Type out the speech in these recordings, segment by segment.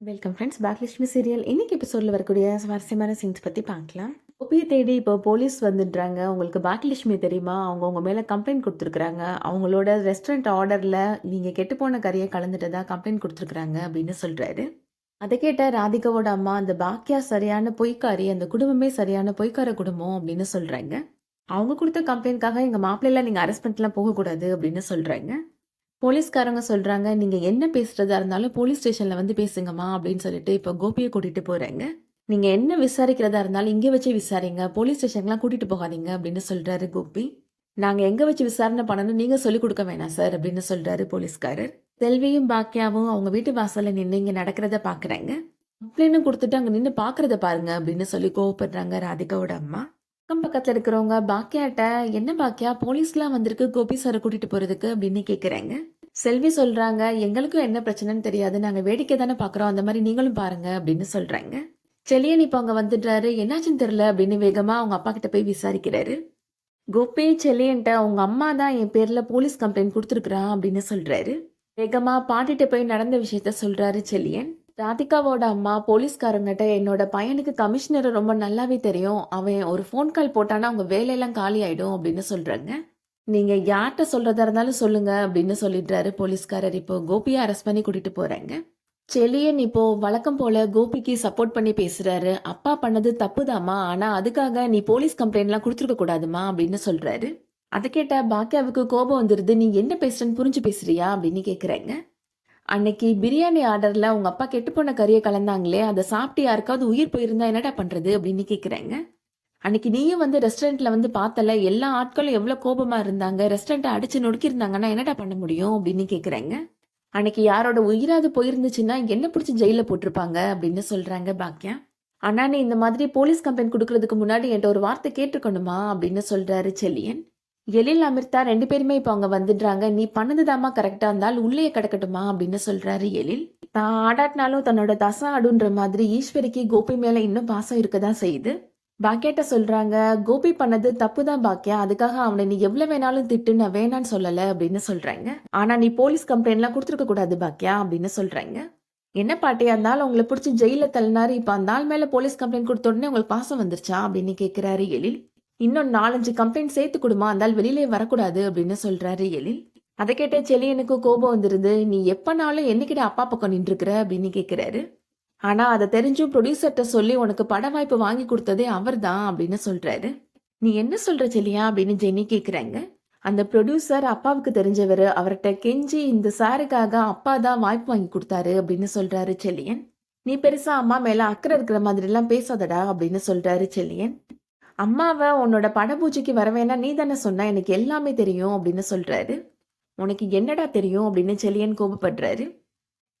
Welcome friends பாக்லட்சுமி serial இன்னைக்கு எபிசோடில் வரக்கூடிய சுவாரஸ்யமான சீன்ஸ் பற்றி பார்க்கலாம் கோபியை தேடி இப்போ போலீஸ் வந்துடுறாங்க. உங்களுக்கு பாக்கியலட்சுமி தெரியுமா? அவங்க உங்கள் மேலே கம்ப்ளைண்ட் கொடுத்துருக்குறாங்க. அவங்களோட ரெஸ்டாரண்ட் ஆர்டரில் நீங்கள் கெட்டுப்போன கறியை கலந்துட்டதா கம்ப்ளைண்ட் கொடுத்துருக்குறாங்க அப்படின்னு சொல்கிறாரு அதை கேட்ட ராதிகாவோட அம்மா அந்த பாக்கியா சரியான பொய்க்காரி. அந்த குடும்பமே சரியான பொய்க்கார குடும்பம் அப்படின்னு சொல்கிறாங்க அவங்க கொடுத்த கம்ப்ளைண்ட்காக எங்கள் மாப்பிள்ளையில நீங்கள் அரெஸ்ட் பண்ணிட்டுலாம் போகக்கூடாது அப்படின்னு சொல்கிறாங்க போலீஸ்காரங்க சொல்கிறாங்க நீங்கள் என்ன பேசுறதா இருந்தாலும் போலீஸ் ஸ்டேஷனில் வந்து பேசுங்கம்மா அப்படின்னு சொல்லிட்டு இப்போ கோபியை கூட்டிகிட்டு போகிறாங்க நீங்கள் என்ன விசாரிக்கிறதா இருந்தாலும் இங்கே வச்சு விசாரிங்க போலீஸ் ஸ்டேஷன்லாம் கூட்டிகிட்டு போகாதீங்க அப்படின்னு சொல்கிறாரு கோபி. நாங்கள் எங்கே வச்சு விசாரணை பண்ணணும் நீங்கள் சொல்லிக் கொடுக்க வேணாம் சார் அப்படின்னு சொல்கிறாரு போலீஸ்காரர். செல்வியும் பாக்கியாவும் அவங்க வீட்டு வாசலில் நின்று இங்கே நடக்கிறத பார்க்குறாங்க கம்ப்ளைண்டும் கொடுத்துட்டு அங்கே நின்று பார்க்குறத பாருங்க அப்படின்னு சொல்லி கோவப்படுறாங்க ராதிகாவோட அம்மா. அக்கம் பக்கத்தில் இருக்கிறவங்க பாக்கியாட்ட என்ன பாக்கியா போலீஸ்லாம் வந்திருக்கு கோபி சாரை கூட்டிட்டு போறதுக்கு அப்படின்னு கேட்குறாங்க செல்வி சொல்றாங்க எங்களுக்கும் என்ன பிரச்சனைன்னு தெரியாது நாங்கள் வேடிக்கை தானே பார்க்குறோம் அந்த மாதிரி நீங்களும் பாருங்க அப்படின்னு சொல்றாங்க. செலியன் இப்போ அவங்க வந்துடுறாரு என்னாச்சுன்னு தெரியல அப்படின்னு வேகமா அவங்க அப்பா கிட்ட போய் விசாரிக்கிறாரு. கோபி செல்லியன்ட்ட உங்க அம்மா தான் என் பேர்ல போலீஸ் கம்ப்ளைண்ட் கொடுத்துருக்குறான் அப்படின்னு சொல்றாரு. வேகமா பாட்டிட்ட போய் நடந்த விஷயத்த சொல்றாரு செல்லியன். ராதிகாவோட அம்மா போலீஸ்காரங்கிட்ட என்னோட பையனுக்கு கமிஷனரை ரொம்ப நல்லாவே தெரியும். அவன் ஒரு ஃபோன் கால் போட்டானா அவங்க வேலையெல்லாம் காலி ஆயிடும் அப்படின்னு சொல்றாங்க. நீங்க யார்கிட்ட சொல்றதா இருந்தாலும் சொல்லுங்க அப்படின்னு சொல்லிடுறாரு போலீஸ்காரர். இப்போ கோபியை அரெஸ்ட் பண்ணி கூட்டிட்டு போறாங்க. செலியன் இப்போ வழக்கம் போல கோபிக்கு சப்போர்ட் பண்ணி பேசுறாரு. அப்பா பண்ணது தப்புதாம்மா. ஆனா அதுக்காக நீ போலீஸ் கம்ப்ளைண்ட்லாம் கொடுத்துருக்க கூடாதுமா அப்படின்னு சொல்றாரு. அதை கேட்ட பாக்கியாவுக்கு கோபம் வந்துருது. நீ என்ன பேசுறன்னு புரிஞ்சு பேசுறியா அப்படின்னு கேக்குறாங்க. அன்னைக்கு பிரியாணி ஆர்டர்ல உங்க அப்பா கெட்டு போன கறியை கலந்தாங்களே அதை சாப்பிட்டு யாருக்காவது உயிர் போயிருந்தா என்னடா பண்றது அப்படின்னு கேக்குறாங்க. அன்னைக்கு நீயும் வந்து ரெஸ்டாரண்ட்ல வந்து பார்த்தல எல்லா ஆட்களும் எவ்வளவு கோபமா இருந்தாங்க ரெஸ்டாரண்ட்டை அடிச்சு நொடுக்கிருந்தாங்கன்னா என்னடா பண்ண முடியும் அப்படின்னு கேக்குறாங்க. அன்னைக்கு யாரோட உயிராது போயிருந்துச்சுன்னா என்ன பிடிச்சி ஜெயில போட்டிருப்பாங்க அப்படின்னு சொல்றாங்க பாக்கியா அண்ணா நீ இந்த மாதிரி போலீஸ் கம்ப்ளைண்ட் கொடுக்கறதுக்கு முன்னாடி என்கிட்ட ஒரு வார்த்தை கேட்டுக்கணுமா அப்படின்னு சொல்றாரு செல்லியன் எழில் அமிர்தா ரெண்டு பேருமே இப்போ அவங்க வந்துடுறாங்க. நீ பண்ணதுதாம்மா கரெக்டாக இருந்தால் உள்ளே கிடக்கட்டுமா அப்படின்னு சொல்கிறாரு எழில். தான் ஆடாட்டினாலும் தன்னோட தசம் ஆடுன்ற மாதிரி ஈஸ்வரிக்கு கோபி மேலே இன்னும் பாசம் இருக்க தான் செய்யுது. பாக்கியாட்ட சொல்கிறாங்க கோபி பண்ணது தப்பு தான் பாக்கியா அதுக்காக அவனை நீ எவ்வளோ வேணாலும் திட்டு நான் வேணான்னு சொல்லலை அப்படின்னு சொல்கிறாங்க ஆனால் நீ போலீஸ் கம்ப்ளைண்ட்லாம் கொடுத்துருக்க கூடாது பாக்கியா அப்படின்னு சொல்கிறாங்க என்ன பாட்டியா இருந்தாலும் உங்களை பிடிச்சி ஜெயில தள்ளினாரு. இப்ப அந்த ஆள் மேல போலீஸ் கம்ப்ளைண்ட் கொடுத்த உடனே உங்களுக்கு பாசம் வந்துருச்சா அப்படின்னு கேக்குறாரு எழில். இன்னும் நாலஞ்சு கம்ப்ளைண்ட் சேர்த்து கொடுமா? அந்தால் வெளியிலே வரக்கூடாது அப்படின்னு சொல்றாரு எழில். அதை கேட்ட செலியனுக்கு கோபம் வந்துருது நீ எப்பனாலும் என்னைக்கிட்ட அப்பா பக்கம் நின்றுக்கிற? அப்படின்னு கேக்குறாரு. ஆனா அதை தெரிஞ்சும் ப்ரொடியூசர்கிட்ட சொல்லி உனக்கு பட வாய்ப்பு வாங்கி கொடுத்ததே அவர்தான் அப்படின்னு சொல்றாரு. நீ என்ன சொல்ற செல்லியா அப்படின்னு ஜெனி கேக்குறாங்க. அந்த ப்ரொடியூசர் அப்பாவுக்கு தெரிஞ்சவர் அவர்கிட்ட கெஞ்சி இந்த சாருக்காக அப்பா தான் வாய்ப்பு வாங்கி கொடுத்தாரு அப்படின்னு சொல்றாரு செல்லியன் நீ பெருசா அம்மா மேல அக்கறை இருக்கிற மாதிரி எல்லாம் பேசாதடா அப்படின்னு சொல்றாரு செல்லியன் அம்மாவை உன்னோட படபூஜைக்கு வர வேணாம் நீ தானே சொன்ன எனக்கு எல்லாமே தெரியும் அப்படின்னு சொல்றாரு. உனக்கு என்னடா தெரியும் அப்படின்னு செலியன் கோபப்படுறாரு.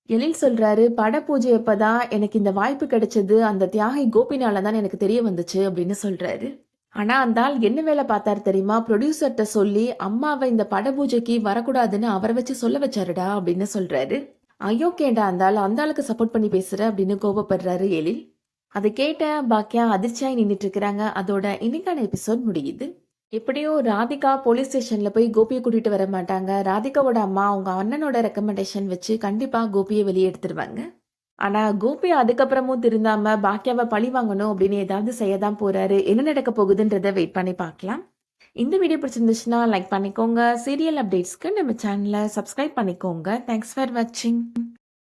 எழில் சொல்றாரு பட பூஜை தான் எனக்கு இந்த வாய்ப்பு கிடைச்சது. அந்த தியாகி கோபினால தான் எனக்கு தெரிய வந்துச்சு அப்படின்னு சொல்றாரு. ஆனா அந்த ஆள் என்ன வேலை பார்த்தாரு தெரியுமா? ப்ரொடியூசர்கிட்ட சொல்லி அம்மாவை இந்த பட பூஜைக்கு வரக்கூடாதுன்னு அவரை வச்சு சொல்ல வச்சாருடா அப்படின்னு சொல்றாரு. ஐயோ கேண்டா அந்த ஆள் அந்த ஆளுக்கு சப்போர்ட் பண்ணி பேசுற அப்படின்னு கோபப்படுறாரு எழில். அதை கேட்ட பாக்கியா அதிர்ச்சியாய் நின்றுட்டு இருக்கிறாங்க அதோட இன்னைக்கான எபிசோட் முடியுது. எப்படியோ ராதிகா போலீஸ் ஸ்டேஷன்ல போய் கோபியை கூட்டிட்டு வர மாட்டாங்க. ராதிகாவோட அம்மா அவங்க அண்ணனோட ரெக்கமெண்டேஷன் வச்சு கண்டிப்பா கோபியை வெளியே எடுத்துருவாங்க. ஆனா கோபி அதுக்கப்புறமும் திருந்தாம பாக்கியாவை பழி வாங்கணும் அப்படின்னு ஏதாவது செய்யதான் போறாரு. என்ன நடக்க போகுதுன்றத வெயிட் பண்ணி பார்க்கலாம். இந்த வீடியோ பிடிச்சிருந்துச்சுன்னா லைக் பண்ணிக்கோங்க. சீரியல் அப்டேட்ஸ்க்கு நம்ம சேனலை சப்ஸ்கிரைப் பண்ணிக்கோங்க. தேங்க்ஸ் ஃபார் வாட்சிங்